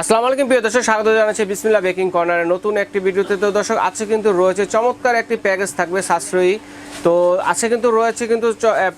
আসসালামু আলাইকুম, প্রিয় দর্শক, স্বাগত জানাচ্ছি বিসমিল্লাহ বেকিং কর্নারের নতুন একটি ভিডিওতে তো দর্শক, আজকে কিন্তু রয়েছে চমৎকার একটি প্যাকেজ থাকবে সাশ্রয়ী। তো আজকে কিন্তু রয়েছে কিন্তু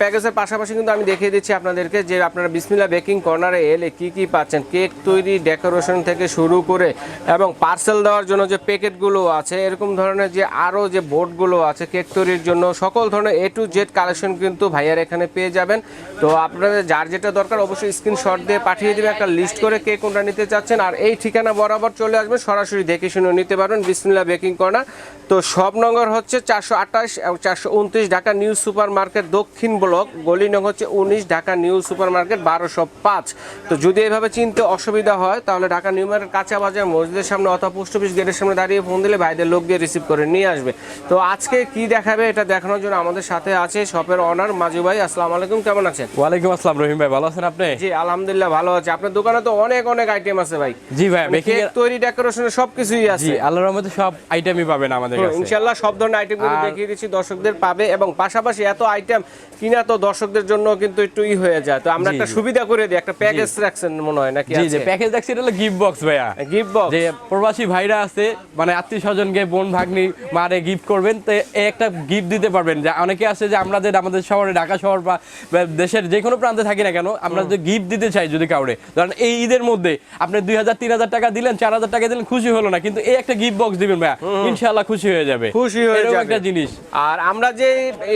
প্যাকেজের পাশাপাশি কিন্তু আমি দেখিয়ে দিচ্ছি আপনাদেরকে যে আপনারা বিসমিল্লাহ বেকিং কর্নারে এলে কি কি পাচ্ছেন, কেক তৈরি, ডেকোরেশন থেকে শুরু করে এবং পার্সেল দেওয়ার জন্য যে প্যাকেটগুলো আছে, এরকম ধরনের যে আরও যে বোর্ডগুলো আছে কেক তৈরির জন্য, সকল ধরনের এ টু জেড কালেকশন কিন্তু ভাইয়ার এখানে পেয়ে যাবেন। তো আপনাদের যার যেটা দরকার, অবশ্যই স্ক্রিনশট দিয়ে পাঠিয়ে দেবেন একটা লিস্ট করে কে কোনটা নিতে চাচ্ছেন। আর এই ঠিকানা বরাবর চলে আসবেন। সরাসরি দেখে শুনে নিতে পারবেন। বিসমিল্লা বেকিং কর্নার। তো সব নম্বর হচ্ছে চারশো আঠাশ এবং চারশো উনত্রিশ ঢাকা নিউ সুপার মার্কেট দক্ষিণ ব্লক গলি নং হচ্ছে উনিশ ঢাকা নিউ সুপার মার্কেট বারোশো পাঁচ। তো যদি এইভাবে চিনতে অসুবিধা হয় তাহলে ঢাকা নিউ মার্কেট কাঁচা বাজার মসজিদের সামনে অথবা পোস্ট অফিস গেটের সামনে দাঁড়িয়ে ফোন দিলে ভাইদের লোক গিয়ে রিসিভ করে নিয়ে আসবে। তো আজকে কি দেখাবে এটা দেখানোর জন্য আমাদের সাথে আছে শপের অনার মাজু ভাই। আসসালামু আলাইকুম কেমন আছেন? ওয়ালাইকুম আসসালাম রহিম ভাই ভালো আছেন আপনি? জি আলহামদুলিল্লাহ ভালো আছে। আপনার দোকানে তো অনেক অনেক আইটেম আছে ভাই। জি ভাই মানে কেক তৈরি ডেকোরেশনের সবকিছুই জি আল্লাহর রহমতে সব আইটেমই পাবেন আমাদের কাছে। ইনশাল্লাহ সব ধরনের আইটেম দেখিয়ে দিচ্ছি দর্শকদের পাবে এবং পাশাপাশি এত আইটেম কিনা তো দর্শকদের জন্য কিন্তু একটু ই হয়ে যায়। তো আমরা একটা সুবিধা করে দিই একটা প্যাকেজ রাখছেন মনে হয় নাকি জি জি প্যাকেজ দেখছি এটা হলো গিফট বক্স ভাইয়া। গিফট বক্স যে প্রবাসী ভাইরা আছে মানে আত্মীয় স্বজনকে বোন ভাগ্নি মারে গিফট করবেন তো একটা গিফট দিতে পারবেন। যে অনেকে আছে যে আমাদের আমাদের শহরে ঢাকা শহর বা দেশের যে কোনো প্রান্তে থাকি না কেন আমরা যদি গিফট দিতে চাই যদি কাউরে ধরেন এই ঈদের মধ্যে আপনি দুই হাজার তিন হাজার টাকা দিলেন চার হাজার টাকা দিলেন খুশি হলো না। কিন্তু এই একটা গিফট বক্স দিবেন ভাইয়া ইনশাআল্লাহ খুশি হয়ে যাবে। খুশি হয়ে যাবে। একটা জিনিস। আর আমরা যে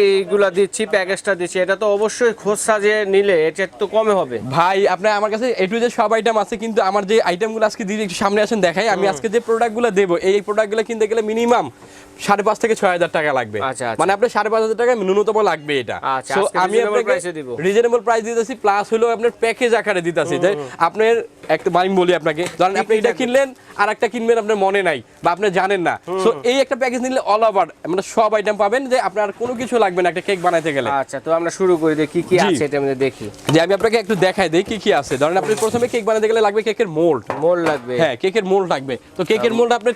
এইগুলা দিচ্ছি প্যাকেজটা দিচ্ছি এটা তো অবশ্যই খোঁজ সাজিয়ে নিলে এটা তো কমে হবে। ভাই আপনার আমার কাছে এ টু যে সব আইটেম আছে কিন্তু আমার যে আইটেমগুলো আজকে দিয়ে একটু সামনে আসেন দেখাই আমি আজকে যে প্রোডাক্টগুলো দেবো এই প্রোডাক্টগুলো কিনতে গেলে মিনিমাম সাড়ে পাঁচ থেকে ছয় হাজার টাকা লাগবে। আচ্ছা, আচ্ছা। মানে আপনার সাড়ে পাঁচ হাজার টাকা ন্যূনতম লাগবে এটা। আচ্ছা, আমি আপনাকে। রিজনেবল প্রাইস দিতেছি প্লাস হলো আপনার প্যাকেজ আকারে দিতেছি। যে আপনার একটা আমি বলি আপনাকে ধরেন আপনি এটা কিনলেন আর একটা কিনবেন আপনার মনে নাই বা আপনি জানেন না। সো এই একটা প্যাকেজ নিলে অল ওভার মানে সব আইটেম পাবেন যে আপনার কোনো কিছু লাগবে না একটা কেক বানাইতে গেলে। আচ্ছা তো আমরা শুরু করি দিয়ে কি কি আছে এটা মধ্যে দেখি। যে আমি আপনাকে একটু দেখাই দিই কি কি আছে। ধরেন আপনি প্রথমে কেক বানাতে গেলে লাগবে কেকের মোল্ড মোল্ড লাগবে। হ্যাঁ কেকের মোল্ড লাগবে। তো কেকের মোল্ড আপনি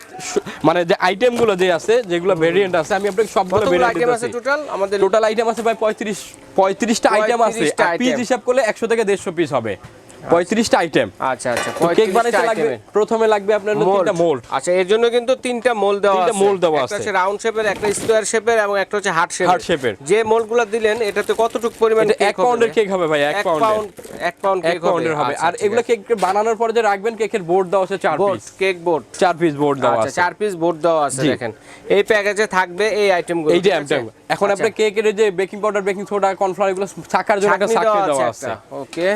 মানে যে আইটেমগুলো যে আছে যেগুলো ভেরিয়েন্ট আছে আমি আপনাকে সবগুলো ভেরিয়েন্ট আইটেম আছে টোটাল আমাদের টোটাল আইটেম আছে ভাই পঁয়ত্রিশ পঁয়ত্রিশটা আইটেম আছে। পিস হিসাব করলে একশো থেকে দেড়শো পিস হবে। পঁয়ত্রিশটা আইটেম আচ্ছা আচ্ছা কেক 35টা বানাইতে লাগবে প্রথমে লাগবে আপনার তিনটা মোল্ড আচ্ছা এর জন্য কিন্তু তিনটা মোল দেওয়া তিনটা আছে। mold দেওয়া আছে। হচ্ছে রাউন্ড শেপের একটা স্কোয়ার শেপের এবং একটা হচ্ছে হার্ট শেপের shape এর। যে মোলগুলো দিলেন এটাতে কতটুকু পরিমাণ এক পাউন্ডের কেক হবে ভাই এক পাউন্ড এক পাউন্ড কেক পাউন্ডের হবে। আচ্ছা, আর এগুলো কেক বানানোর পরে যে রাখবেন কেকের বোর্ড দেওয়া আছে চার বোর্ড পিস কেক বোর্ড চার পিস বোর্ড দেওয়া আচ্ছা আছে। চার পিস বোর্ড দেওয়া আছে দেখেন। এই প্যাকেজে থাকবে এই আইটেমগুলো এই যে আইটেম এখন আপনার কেকের যে baking powder baking soda cornflour এগুলো ছাকার জন্য একটা ছাকনি দেওয়া আছে ওকে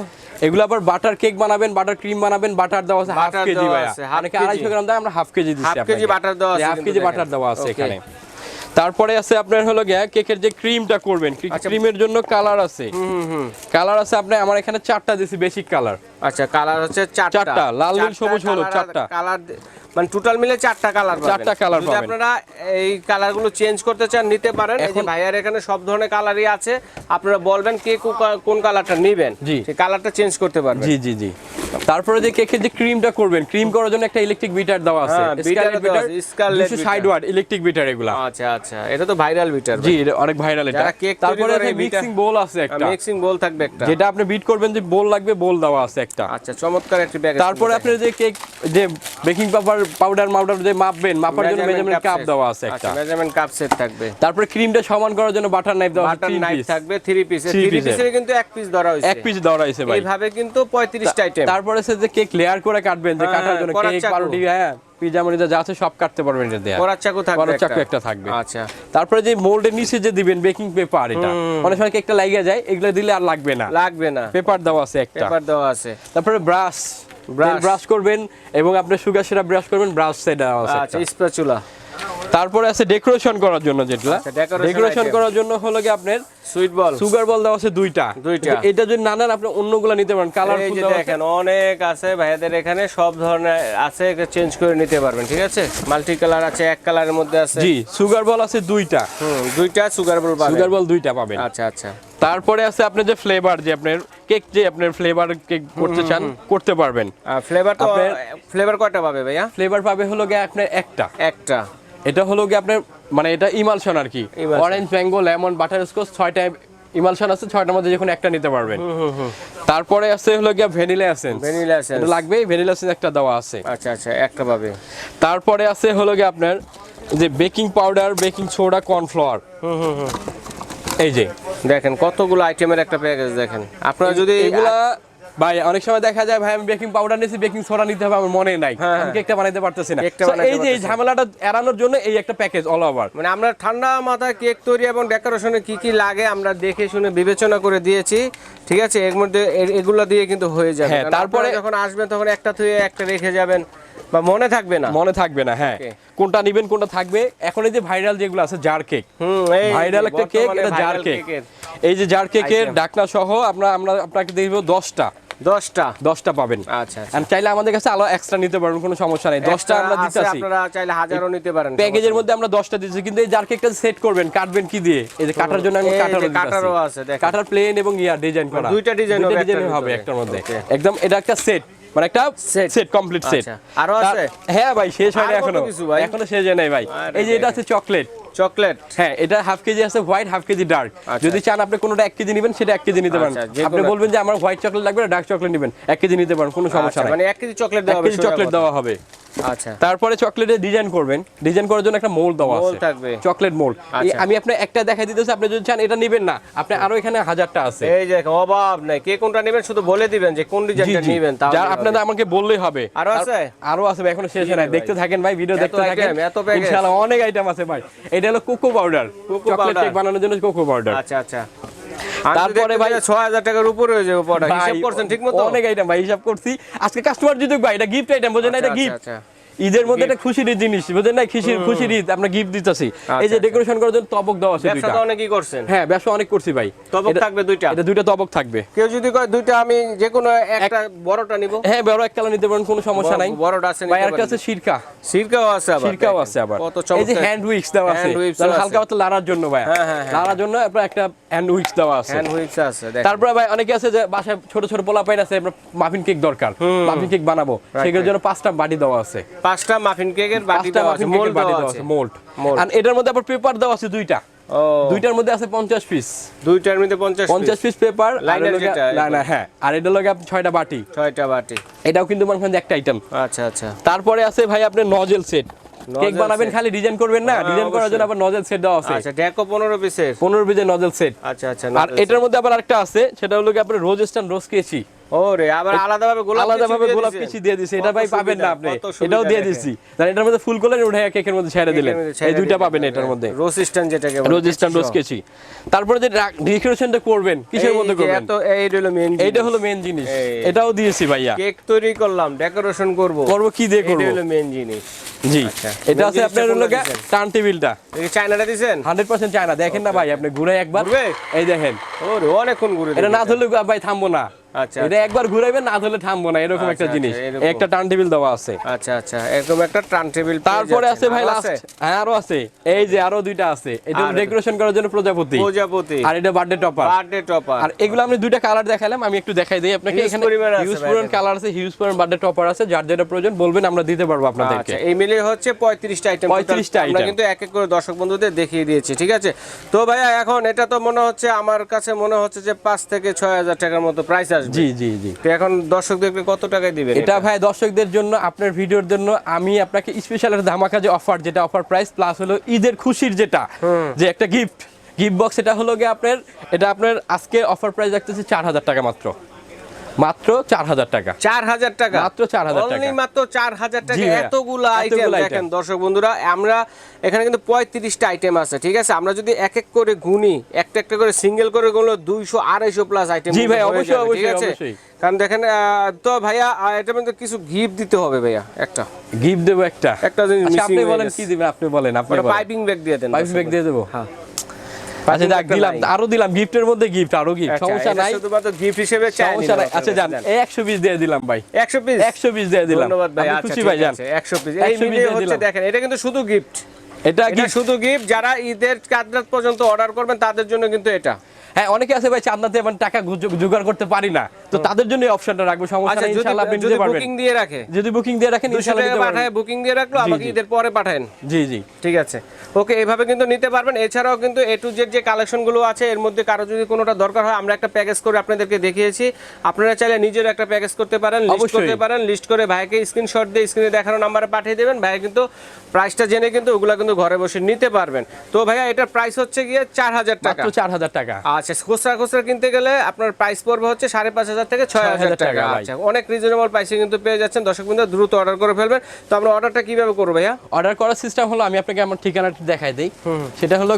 এগুলো আবার বাটার কেক বানাবেন বাটার ক্রিম বানাবেন বাটার দেওয়া আছে হাফ কেজি ভাই ভাইয়া। অনেকে কেজি। আড়াইশো গ্রাম দেয় আমরা হাফ কেজি দিচ্ছি হাফ কেজি বাটার দেওয়া আছে হাফ কেজি বাটার দেওয়া আছে এখানে। তারপরে আছে আপনার হলো গ্যা কেকের যে ক্রিমটা করবেন আচ্ছা। ক্রিমের জন্য কালার আছে। হুম হুম কালার আছে আপনি আমার এখানে চারটা দিছি বেসিক কালার। আচ্ছা কালার হচ্ছে চারটা। চারটা, লাল, নীল, সবুজ, হলুদ, চারটা। কালার মানে টোটাল মিলে চারটা কালার চারটা colour যদি আপনারা এই কালারগুলো চেঞ্জ করতে চান নিতে পারেন। এই যে ভাইয়ার এখানে সব ধরনের কালারই আছে। আপনারা বলবেন কে কোন কালারটা নেবেন। সেই কালারটা চেঞ্জ করতে পারবেন। জি জি জি। তারপরে যে কেকের যে ক্রিমটা করবেন। ক্রিম করার জন্য একটা ইলেকট্রিক বিটার দেওয়া আছে। হ্যাঁ, স্কারলেট বিটার আছে, beater। Side word electric beater এগুলা। আচ্ছা আচ্ছা। এটা তো ভাইরাল বিটার জি অনেক ভাইরাল এটা। যারা তারপরে এই মিক্সিং বোল আছে একটা। মিক্সিং বোল থাকবে একটা। যেটা আপনি বিট করবেন যে বোল লাগবে বোল দেওয়া আছে একটা। আচ্ছা চমৎকার একটি ব্যাগ তারপরে আপনার যে কেক যে বেকিং পেপার পাউডার মাউডার যে মাপবেন। মাপার জন্য মেজারমেন্ট কাপ দেওয়া আছে একটা। মেজারমেন্ট কাপ সেট থাকবে। তারপরে ক্রিমটা সমান করার জন্য বাটার নাইফ দেওয়া আছে বাটার নাইফ থাকবে থ্রি পিস Three থ্রি পিসের কিন্তু এক পিস ধরা হয়েছে। এক পিস দেওয়া রয়েছে ভাই। এইভাবে কিন্তু পঁয়ত্রিশটা আইটেম তারপরে সে যে কেক লেয়ার করে কাটবেন যে হ্যাঁ, কাটার জন্য কেক। পাউরুটি হ্যাঁ পিজা মরিজা যা আছে সব কাটতে পারবেন এটা দিয়ে। করার চাকু থাকবে করার চাকু একটা। থাকবে। আচ্ছা। তারপরে যে মোল্ডের নিচে যে দিবেন বেকিং পেপার এটা অনেক সময় কেকটা লাগিয়ে যায় এগুলো দিলে আর লাগবে না। লাগবে না। পেপার দেওয়া আছে একটা। পেপার দেওয়া আছে। তারপরে ব্রাশ। ব্রাশ করবেন এবং আপনি সুগার সিরাপ ব্রাশ করবেন ব্রাশ সেট আছে আচ্ছা স্প্যাচুলা তারপরে আছে ডেকোরেশন করার জন্য যেটা আচ্ছা, ডেকোরেশন করার জন্য হলো কি আপনার সুইট বল সুগার বল দেওয়া আছে দুইটা। দুইটা। এটা যদি না নেন আপনি অন্যগুলো নিতে পারেন। এই কালারফুল যে দেখেন অনেক আছে ভাইয়াদের এখানে সব ধরনের আছে চেঞ্জ করে নিতে পারবেন ঠিক আছে? মাল্টি কালার আছে এক কালারের মধ্যে আছে। জি সুগার বল আছে দুইটা। হুম দুইটা সুগার বল পাবেন। সুগার বল দুইটা পাবেন। আচ্ছা আচ্ছা। তারপরে আছে আপনার যে ফ্লেভার যে আপনার কেক যে আপনার ফ্লেভার কেক করতে চান করতে পারবেন। ফ্লেভার তো ফ্লেভার কয়টা পাবে ভাইয়া? ফ্লেভার পাবে হলো গিয়ে আপনার একটা। একটা। এটা হলো গিয়ে আপনার মানে এটা ইমালশন আর কি। Orange mango lemon butter scotch ছয়টা ইমালশন আছে ছয়টার মধ্যে যে কোনো একটা নিতে পারবেন। তারপরে আছে হলো গিয়া ভ্যানিলা এসেন্স ভ্যানিলা এসেন্স এটা লাগবে ভ্যানিলা এসেন্স একটা দেওয়া আছে। আচ্ছা আচ্ছা একটা পাবে। তারপরে আছে হলো গিয়ে আপনার যে baking powder baking soda cornflour এই যে দেখেন কতগুলো আইটেমের একটা প্যাকেজ দেখেন। আপনারা যদি এগুলা ভাই অনেক সময় দেখা যায় ভাই আমি বেকিং পাউডার নিয়েছি বেকিং সোডা নিতে হবে আমার মনে নাই। হ্যাঁ, আমি কেকটা বানাইতে পারতেছি না। এই যে এই ঝামেলাটা এড়ানোর জন্য এই একটা প্যাকেজ অল ওভার মানে আমরা ঠান্ডা মাথায় কেক তৈরি এবং ডেকোরেশনে কি কি লাগে আমরা দেখে শুনে বিবেচনা করে দিয়েছি ঠিক আছে? এর মধ্যে এগুলো দিয়ে কিন্তু হয়ে যাবে। হ্যাঁ, তারপরে- যখন আসবেন তখন একটা থুয়ে একটা রেখে যাবেন। বা মনে থাকবে না? মনে থাকবে না হ্যাঁ। কোনটা নিবেন কোনটা থাকবে? এখন এই যে ভাইরাল যেগুলো আছে জার কেক ভাইরাল একটা কেক এটা জার কেক এই যে জার কেকের. ডাকনা সহ আমরা আমরা আপনাকে দেখব দশটা। দশটা? দশটা পাবেন। আচ্ছা আচ্ছা। চাইলে আমাদের কাছে আলো এক্সট্রা নিতে পারবেন কোনো সমস্যা নেই। দশটা আমরা আছে, দিতেছি আপনারা চাইলে হাজারও নিতে পারেন প্যাকেজের মধ্যে আমরা দশটা দিচ্ছি কিন্তু এই জার কেকটা সেট করবেন কাটবেন কি দিয়ে? এই যে কাটার জন্য আমি এই যে কাটারও কাটারও আছে, দেখেন। কাটার প্লেন এবং ইয়া ডিজাইন করা। দুইটা ডিজাইন হবে একটার মধ্যে। একদম এটা একটা সেট মানে একটা. Set complete set. আরও আছে? হ্যাঁ ভাই শেষ হয় না আর কত এখনও? এখনও শেষ হয় নাই ভাই। এই যে এটা আছে চকলেট চকলেট হ্যাঁ এটা হাফ কেজি আছে হোয়াইট হাফ কেজি ডার্ক আচ্ছা। যদি চান আপনি কোনোটা এক কেজি নেবেন সেটা এক কেজি নিতে পারেন। আচ্ছা, আপনি বলবেন যে আমার হোয়াইট চকলেট লাগবে ডার্ক চকলেট নেবেন। এক কেজি নিতে পারেন কোনো সমস্যা আচ্ছা, নাই। মানে এক কেজি চকলেট দেওয়া হবে চকলেট দেওয়া হবে। আচ্ছা। তারপরে চকলেটের ডিজাইন করবেন। ডিজাইন করার জন্য একটা মোল্ড দেওয়া আছে। থাকবে। চকলেট মোল্ড আচ্ছা। আমি আপনার একটা দেখাই দিতেছি আপনি যদি চান এটা নেবেন না। আপনি আরও এখানে হাজারটা আছে। এই যে অভাব নাই। কে কোনটা নেবেন শুধু বলে দিবেন যে কোন ডিজাইনটা। নেবেন যা আপনাদের আমাকে বললেই হবে। আরও আছে? আরও আছে ভাই এখনও শেষ হয় নাই। দেখতে থাকেন ভাই ভিডিও দেখতে থাকেন। এত package? ইনশাআল্লাহ অনেক আইটেম আছে ভাই। এটা হলো কোকো পাউডার চকলেট কেক বানানোর জন্য কোকো পাউডার আচ্ছা আচ্ছা। তারপরে ভাই- হাজার টাকার উপরে হয়ে যাবে পড়া হিসাব করছেন ঠিক মতো? অনেক আইটেম ভাই হিসাব করছি। আজকে কাস্টমার যদি ভাই এটা গিফট আইটেম বোঝেন না এটা আচ্ছা, গিফট আচ্ছা, ঈদের মধ্যে একটা খুশির জিনিস বুঝেন না? খুশির খুশির ঈদ আমরা গিফট দিতেছি। এই যে আচ্ছা। ডেকোরেশন করার জন্য তবক দেওয়া আছে ব্যবসা দুইটা। তো অনেকই করছেন। হ্যাঁ ব্যবসা অনেক করছি ভাই। তবক থাকবে দুইটা। এটা দুইটা তবক থাকবে। কেউ যদি কয় দুইটা আমি যে কোনো একটা বড়টা নিব। হ্যাঁ বড় এক কালার নিতে পারেন কোনো সমস্যা নাই। বড়টা আছে ভাই আর কাছে সিরকা। সিরকাও আছে আবার দেখেন। আছে আবার। কত এই যে হ্যান্ড উইক্স দেওয়া আছে। তাহলে হালকা পাতলা লারার জন্য ভাই। হ্যাঁ, হ্যাঁ, হ্যাঁ। লাড়ার জন্য আপনার একটা হ্যান্ড উইক্স দেওয়া আছে। হ্যান্ড হুইক্স আছে। তারপরে ভাই অনেকে আছে যে বাসায় ছোট ছোট পোলা পাইন আছে আমরা মাফিন কেক দরকার। মাফিন কেক বানাবো। সেগুলোর জন্য পাঁচটা বাটি দেওয়া আছে। পাঁচটা মাফিন কেকের বাটি দেওয়া আছে মোল্ড দেওয়া আছে। আছে মোল্ড আর এটার মধ্যে আবার পেপার দেওয়া আছে দুইটা। দুইটার মধ্যে আছে পঞ্চাশ পিস দুইটার মধ্যে পঞ্চাশ পঞ্চাশ পিস পেপার Liner যেটা, না না হ্যাঁ। আর এটা লগে আপনি ছয়টা বাটি। ছয়টা বাটি। এটাও কিন্তু মনে করেন একটা আইটেম আচ্ছা আচ্ছা। তারপরে আছে ভাই আপনার নজেল সেট কেক বানাবেন খালি ডিজাইন করবেন না হ্যাঁ, ডিজাইন করার জন্য আবার নজেল সেট দেওয়া আছে। আচ্ছা ডেকো পনেরো পিসের পনেরো পিসের নজেল সেট আচ্ছা আচ্ছা আর এটার মধ্যে আবার আরেকটা আছে সেটা হলো কি আপনার রোজ স্টান রোজ কেচি ও রে আবার আলাদাভাবে গোলাপ আলাদাভাবে গোলাপ কিছু দিয়ে দিছে এটা ভাই পাবেন না আপনি। এটাও দিয়ে দিছি। তাহলে এটার মধ্যে ফুল কলার উঠে কেকের মধ্যে ছেড়ে দিলেন। এই দুইটা পাবেন এটার মধ্যে। রোজ যেটাকে বলে, রোজ রোজ কেচি। তারপরে যে ডেকোরেশনটা করবেন কিসের মধ্যে করবেন? এত এই হলো এইটা হলো জিনিস। এটাও দিয়েছি ভাইয়া। কেক তৈরি করলাম ডেকোরেশন করব। করব কি দিয়ে এটা হলো মেন জিনিস। জি আচ্ছা। এটা আছে আপনার হলো? টার্ন টেবিলটা। এই চায়নাটা চায়না। দেখেন না ভাই আপনি ঘুরে একবার? এই দেখেন। ওরে অনেকক্ষণ ঘুরে এটা না ধরলে ভাই থামবো না। আচ্ছা এটা একবার ঘুরাইবেন না ধরলে থামবো না এরকম একটা আচ্ছা, জিনিস। আচ্ছা, একটা টার্ন টেবিল দেওয়া আছে। আচ্ছা আচ্ছা এরকম একটা টার্ন টেবিল তারপরে আছে ভাই লাস্ট হ্যাঁ আরও আছে। এই যে আরও দুইটা আছে। এটা ডেকোরেশন করার জন্য প্রজাপতি। প্রজাপতি। আর এটা বার্থডে টপার বার্থডে টপার আর এগুলো আমি দুইটা কালার দেখালাম আমি একটু দেখাই দিই আপনাকে। এখানে পরিমাণ আছে হিউজ পরিমাণ কালার আছে হিউজ পরিমাণ বার্থডে টপার আছে। যার যেটা প্রয়োজন বলবেন আমরা দিতে পারব আপনাদেরকে। আচ্ছা এই মিলিয়ে হচ্ছে আইটেম 35টা আমরা item। কিন্তু এক এক করে দর্শক বন্ধুদের দেখিয়ে দিয়েছি ঠিক আছে? তো ভাইয়া এখন এটা তো মনে হচ্ছে আমার কাছে মনে হচ্ছে যে পাঁচ থেকে ছয় হাজার টাকার মতো প্রাইস আসবে। জি জি জি। তো এখন দর্শকদেরকে কত টাকায় দিবেন এটা ভাই দর্শকদের জন্য আপনার ভিডিওর জন্য আমি আপনাকে স্পেশাল একটা ধামাকা যে অফার যেটা অফার প্রাইস প্লাস হলো ঈদের খুশির যেটা যে একটা গিফট গিফট বক্স এটা হলো গিয়ে আপনার এটা আপনার আজকে অফার প্রাইস রাখতেছে চার হাজার টাকা মাত্র। মাত্র চার হাজার টাকা। চার হাজার টাকা। মাত্র 4,000 টাকা। মাত্র চার হাজার টাকা এতগুলো আইটেম দেখেন দর্শক বন্ধুরা আমরা এখানে কিন্তু পঁয়ত্রিশটা আইটেম আছে ঠিক আছে? আমরা যদি এক এক করে গুনি একটা একটা করে সিঙ্গেল করে গুনলো দুইশো আড়াইশো প্লাস আইটেম জি ভাই, অবশ্যই, অবশ্যই, অবশ্যই। কারণ দেখেন তো ভাইয়া এটার মধ্যে কিছু গিফট দিতে হবে ভাইয়া একটা। গিফট দেবো একটা। একটা জিনিস আচ্ছা, আপনি বলেন। কি দিবেন? আপনি বলেন আপনি পাইপিং ব্যাগ দিয়ে দেন পাইপ ব্যাগ দিয়ে দেবো? হ্যাঁ। আচ্ছা যাক দিলাম আরও দিলাম গিফটের মধ্যে গিফট আরও গিফট আচ্ছা, সমস্যা নাই। শুধুমাত্র গিফট হিসেবে চাই সমস্যা নাই। আচ্ছা যান পিস দিয়ে দিলাম ভাই। পিস পিস দিয়ে দিলাম। ধন্যবাদ ভাই আচ্ছা খুশি ভাই যান। আছে, 100 পিস এই মিলে হচ্ছে দেখেন এটা কিন্তু শুধু গিফট এটা কি শুধু গিফট যারা ঈদের কাদরাত পর্যন্ত অর্ডার করবেন তাদের জন্য কিন্তু এটা। হ্যাঁ অনেকে আছে ভাই চান্দাতে মানে টাকা জোগাড় করতে পারি না। তো তো তাদের জন্য অপশনটা রাখব সমস্যা আচ্ছা নেই ইনশাআল্লাহ আপনি যদি নিতে পারবেন। বুকিং দিয়ে রাখে। যদি বুকিং দিয়ে রাখেন ইনশাআল্লাহ নিতে পারবেন। পাঠায় বুকিং দিয়ে রাখল আমাকে। ঈদের পরে পাঠান জি জি। ঠিক আছে। ওকে এইভাবে কিন্তু নিতে পারবেন। এছাড়াও কিন্তু এ টু জেড যে কালেকশনগুলো আছে এর মধ্যে কারও যদি কোনোটা দরকার হয় আমরা একটা প্যাকেজ করে আপনাদেরকে দেখিয়েছি। আপনারা চাইলে নিজের একটা প্যাকেজ করতে পারেন লিস্ট করতে পারেন লিস্ট করে ভাইকে স্ক্রিনশট দিয়ে স্ক্রিনে দেখানো নাম্বারে পাঠিয়ে দেবেন। ভাই কিন্তু প্রাইসটা জেনে কিন্তু ওগুলো কিন্তু ঘরে বসে নিতে পারবেন। তো ভাইয়া এটার প্রাইস হচ্ছে গিয়ে চার হাজার টাকা। চার হাজার টাকা। আচ্ছা খুচরা খুচরা কিনতে গেলে আপনার প্রাইস পড়বে হচ্ছে সাড়ে পাঁচ হাজার থেকে ছয় হাজার টাকা আচ্ছা। অনেক রিজনেবল প্রাইসে কিন্তু পেয়ে যাচ্ছেন। দর্শক বিন্দু দ্রুত অর্ডার করে ফেলবেন। তো আমরা অর্ডারটা কীভাবে করব ভাইয়া? অর্ডার করার সিস্টেম হলো আমি আপনাকে আমার ঠিকানাটা দেখাই দিই। সেটা হলো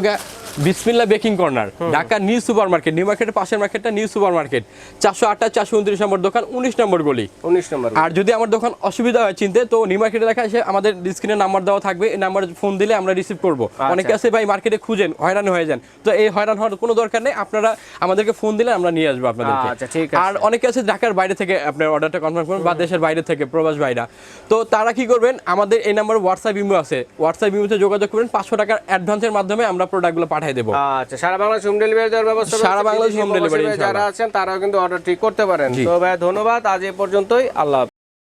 Bismillah baking corner Dhaka new super market new মার্কেটের পাশের মার্কেটটা নিউ সুপার মার্কেট চারশো আটটা চারশো উনত্রিশ নম্বর দোকান উনিশ নম্বর গলি। উনিশ নম্বর আর যদি আমার দোকান অসুবিধা হয় চিনতে তো নিউ মার্কেটে লেখা এসে আমাদের স্ক্রিনে নাম্বার দেওয়া থাকবে এই নাম্বারে ফোন দিলে আমরা রিসিভ করব। অনেকে আছে ভাই মার্কেটে খুঁজেন হয়রান হয়ে যান। তো এই হয়রান হওয়ার কোনো দরকার নেই আপনারা আমাদেরকে ফোন দিলে আমরা নিয়ে আসব আপনাদেরকে। আচ্ছা, ঠিক আছে। আর অনেকে আছে ঢাকার বাইরে থেকে আপনার অর্ডারটা কনফার্ম করবেন বা দেশের বাইরে থেকে প্রবাস ভাইরা। তো তারা কি করবেন? আমাদের এই নাম্বার হোয়াটসঅ্যাপ ইমো আছে। হোয়াটসঅ্যাপ ইমোতে যোগাযোগ করবেন। পাঁচশো টাকার অ্যাডভান্সের মাধ্যমে আমরা প্রোডাক্টগুলো পাঠিয়ে দেবো। আচ্ছা সারা বাংলাদেশ হোম ডেলিভারি দেওয়ার ব্যবস্থা সারা। বাংলাদেশ হোম ভাই যারা আছেন তারাও কিন্তু অর্ডারটি করতে পারেন। তো ভাই ধন্যবাদ। আজ এ পর্যন্তই। আল্লাহ।